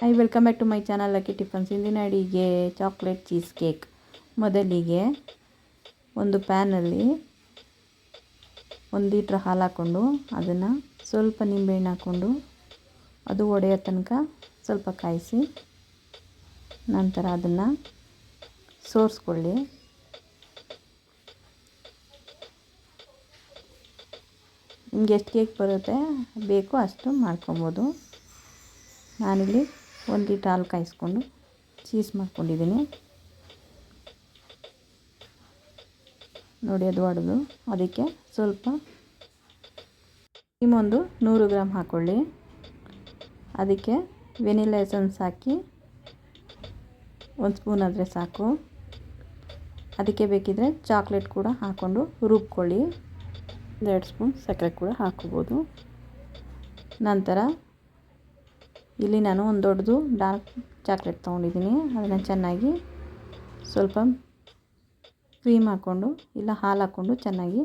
I welcome back to my channel lucky tiffins ಇಂದಿನ ಅಡಿಗೆ chocolate cheese cake ಮೊದಲಿಗೆ ಒಂದು ಪ್ಯಾನಲ್ಲಿ ಒಂದು ಲೀಟ್ರ್ ಹಾಲು ಹಾಕ್ಕೊಂಡು ಅದನ್ನು ಸ್ವಲ್ಪ ನಿಂಬೆಹಣ್ಣು ಹಾಕ್ಕೊಂಡು ಅದು ಒಡೆಯೋ ತನಕ ಸ್ವಲ್ಪ ಕಾಯಿಸಿ ನಂತರ ಅದನ್ನು ಸೋರಿಸ್ಕೊಳ್ಳಿ. ನಿಮ್ಗೆ ಎಷ್ಟು ಕೇಕ್ ಬರುತ್ತೆ? ಬೇಕೋ ಅಷ್ಟು ಮಾಡ್ಕೊಬೋದು. ನಾನಿಲ್ಲಿ ಒಂದು ಲೀಟ್ರ್ ಹಾಲು ಕಾಯಿಸ್ಕೊಂಡು ಚೀಸ್ ಮಾಡ್ಕೊಂಡಿದ್ದೀನಿ. ನೋಡಿ ಅದು ಒಡೆದು. ಅದಕ್ಕೆ ಸ್ವಲ್ಪ ಒಂದು ನೂರು ಗ್ರಾಮ್ ಹಾಕ್ಕೊಳ್ಳಿ ಅದಕ್ಕೆ ವೆನಿಲಾ ಎಸೆನ್ಸ್ ಹಾಕಿ ಒಂದು ಸ್ಪೂನ್ ಆದರೆ ಸಾಕು. ಅದಕ್ಕೆ ಬೇಕಿದ್ದರೆ ಚಾಕ್ಲೇಟ್ ಕೂಡ ಹಾಕ್ಕೊಂಡು ರುಬ್ಕೊಳ್ಳಿ. ಎರಡು ಸ್ಪೂನ್ ಸಕ್ಕರೆ ಕೂಡ ಹಾಕ್ಕೋಬೋದು. ನಂತರ ಇಲ್ಲಿ ನಾನು ಒಂದು ದೊಡ್ಡದು ಡಾರ್ಕ್ ಚಾಕ್ಲೇಟ್ ತೊಗೊಂಡಿದ್ದೀನಿ. ಅದನ್ನು ಚೆನ್ನಾಗಿ ಸ್ವಲ್ಪ ಕ್ರೀಮ್ ಹಾಕ್ಕೊಂಡು ಇಲ್ಲ ಹಾಲು ಹಾಕ್ಕೊಂಡು ಚೆನ್ನಾಗಿ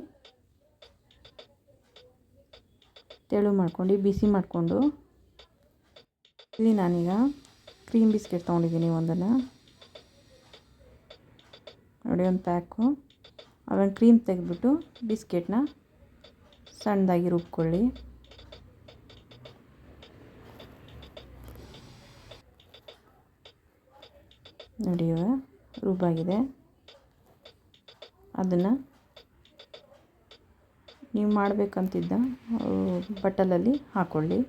ತೆಳು ಮಾಡ್ಕೊಂಡು, ಬಿಸಿ ಮಾಡಿಕೊಂಡು. ಇಲ್ಲಿ ನಾನೀಗ ಕ್ರೀಮ್ ಬಿಸ್ಕೆಟ್ ತೊಗೊಂಡಿದ್ದೀನಿ ಒಂದನ್ನು. ನೋಡಿ, ಒಂದು ಪ್ಯಾಕು ಅದನ್ನು ಕ್ರೀಮ್ ತೆಗೆದ್ಬಿಟ್ಟು ಬಿಸ್ಕೆಟ್ನ ಸಣ್ಣದಾಗಿ ರುಬ್ಕೊಳ್ಳಿ. ನೋಡಿ ರುಬ್ಬಾಗಿದೆ ಅದನ್ನು ನೀವು ಮಾಡಬೇಕಂತಿದ್ದ ಬಟ್ಟಲಲ್ಲಿ ಹಾಕ್ಕೊಳ್ಳಿ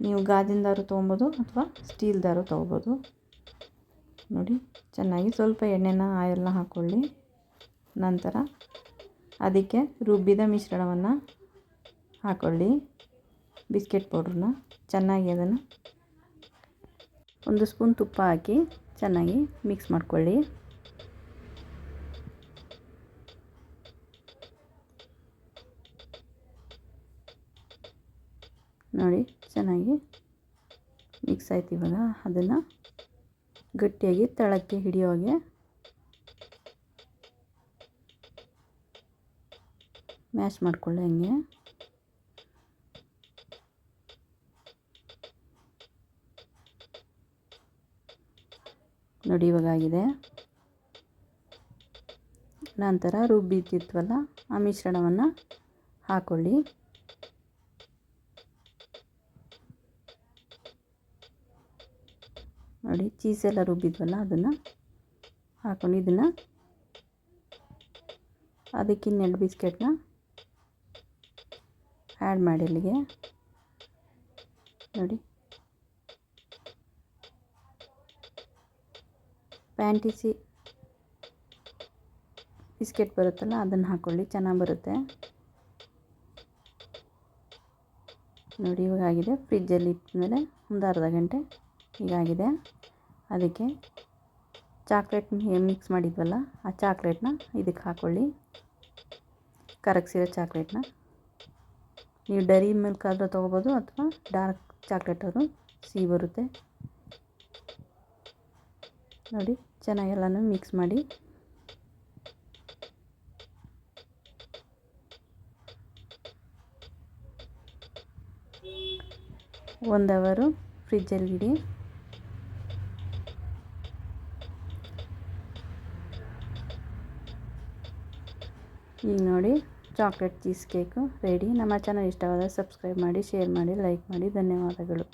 ನೀವು ಗಾಜಿನದಾರು ತೊಗೊಬೋದು ಅಥವಾ ಸ್ಟೀಲ್ದಾರು ತೊಗೊಬೋದು. ನೋಡಿ, ಚೆನ್ನಾಗಿ ಸ್ವಲ್ಪ ಎಣ್ಣೆನ, ಆಯಿಲ್ನ ಹಾಕ್ಕೊಳ್ಳಿ ನಂತರ ಅದಕ್ಕೆ ರುಬ್ಬಿದ ಮಿಶ್ರಣವನ್ನು ಹಾಕ್ಕೊಳ್ಳಿ ಬಿಸ್ಕೆಟ್ ಪೌಡ್ರನ್ನ ಚೆನ್ನಾಗಿ ಅದನ್ನು ಒಂದು ಸ್ಪೂನ್ ತುಪ್ಪ ಹಾಕಿ ಚೆನ್ನಾಗಿ ಮಿಕ್ಸ್ ಮಾಡ್ಕೊಳ್ಳಿ. ನೋಡಿ, ಚೆನ್ನಾಗಿ ಮಿಕ್ಸ್ ಆಯ್ತು ಇವಾಗ. ಅದನ್ನು ಗಟ್ಟಿಯಾಗಿ ತಳಕ್ಕೆ ಹಿಡಿಯೋ ಹಾಗೆ. ಮ್ಯಾಶ್ ಮಾಡಿಕೊಳ್ಳೋ ಹಂಗೆ. ನೋಡಿ ಇವಾಗ ಆಗಿದೆ ನಂತರ ರುಬ್ಬಿತ್ತಿತ್ವಲ್ಲ ಆ ಮಿಶ್ರಣವನ್ನು ಹಾಕ್ಕೊಳ್ಳಿ ನೋಡಿ ಚೀಸ್ ಎಲ್ಲ ರುಬ್ಬಿದ್ವಲ್ಲ, ಅದನ್ನು ಹಾಕೊಂಡು ಇದನ್ನು ಅದಕ್ಕೆ ಇನ್ನೆರಡು ಬಿಸ್ಕೆಟ್ನ ಆ್ಯಡ್ ಮಾಡಿ ಅಲ್ಲಿಗೆ. ನೋಡಿ ಪ್ಯಾಂಟಿಸಿ ಬಿಸ್ಕೆಟ್ ಬರುತ್ತಲ್ಲ, ಅದನ್ನು ಹಾಕ್ಕೊಳ್ಳಿ ಚೆನ್ನಾಗಿ ಬರುತ್ತೆ. ನೋಡಿ, ಇವಾಗ ಆಗಿದೆ. ಫ್ರಿಜ್ಜಲ್ಲಿ ಇಟ್ಮೇಲೆ ಒಂದು ಅರ್ಧ ಗಂಟೆ ಹೀಗಾಗಿದೆ ಅದಕ್ಕೆ ಚಾಕ್ಲೇಟ್ ಮಿಕ್ಸ್ ಮಾಡಿದ್ವಲ್ಲ, ಆ ಚಾಕ್ಲೇಟ್ನ ಇದಕ್ಕೆ ಹಾಕ್ಕೊಳ್ಳಿ ಕರಗಿಸಿರೋ ಚಾಕ್ಲೇಟ್ನ. ನೀವು ಡೈರಿ ಮಿಲ್ಕ್ ಆದರೂ ತೊಗೋಬೋದು ಅಥವಾ ಡಾರ್ಕ್ ಚಾಕ್ಲೇಟ್ ಆದರೂ ಸಿಹಿ ಬರುತ್ತೆ. ನೋಡಿ, ಚೆನ್ನಾಗೆಲ್ಲನೂ ಮಿಕ್ಸ್ ಮಾಡಿ. ಒಂದು ಅವರು ಫ್ರಿಜ್ಜಲ್ಲಿ ಇಡಿ. ಈಗ ನೋಡಿ ಚಾಕ್ಲೇಟ್ ಚೀಸ್ ಕೇಕು ರೆಡಿ ನಮ್ಮ ಚಾನಲ್ ಇಷ್ಟವಾದರೆ ಸಬ್ಸ್ಕ್ರೈಬ್ ಮಾಡಿ ಶೇರ್ ಮಾಡಿ ಲೈಕ್ ಮಾಡಿ. ಧನ್ಯವಾದಗಳು.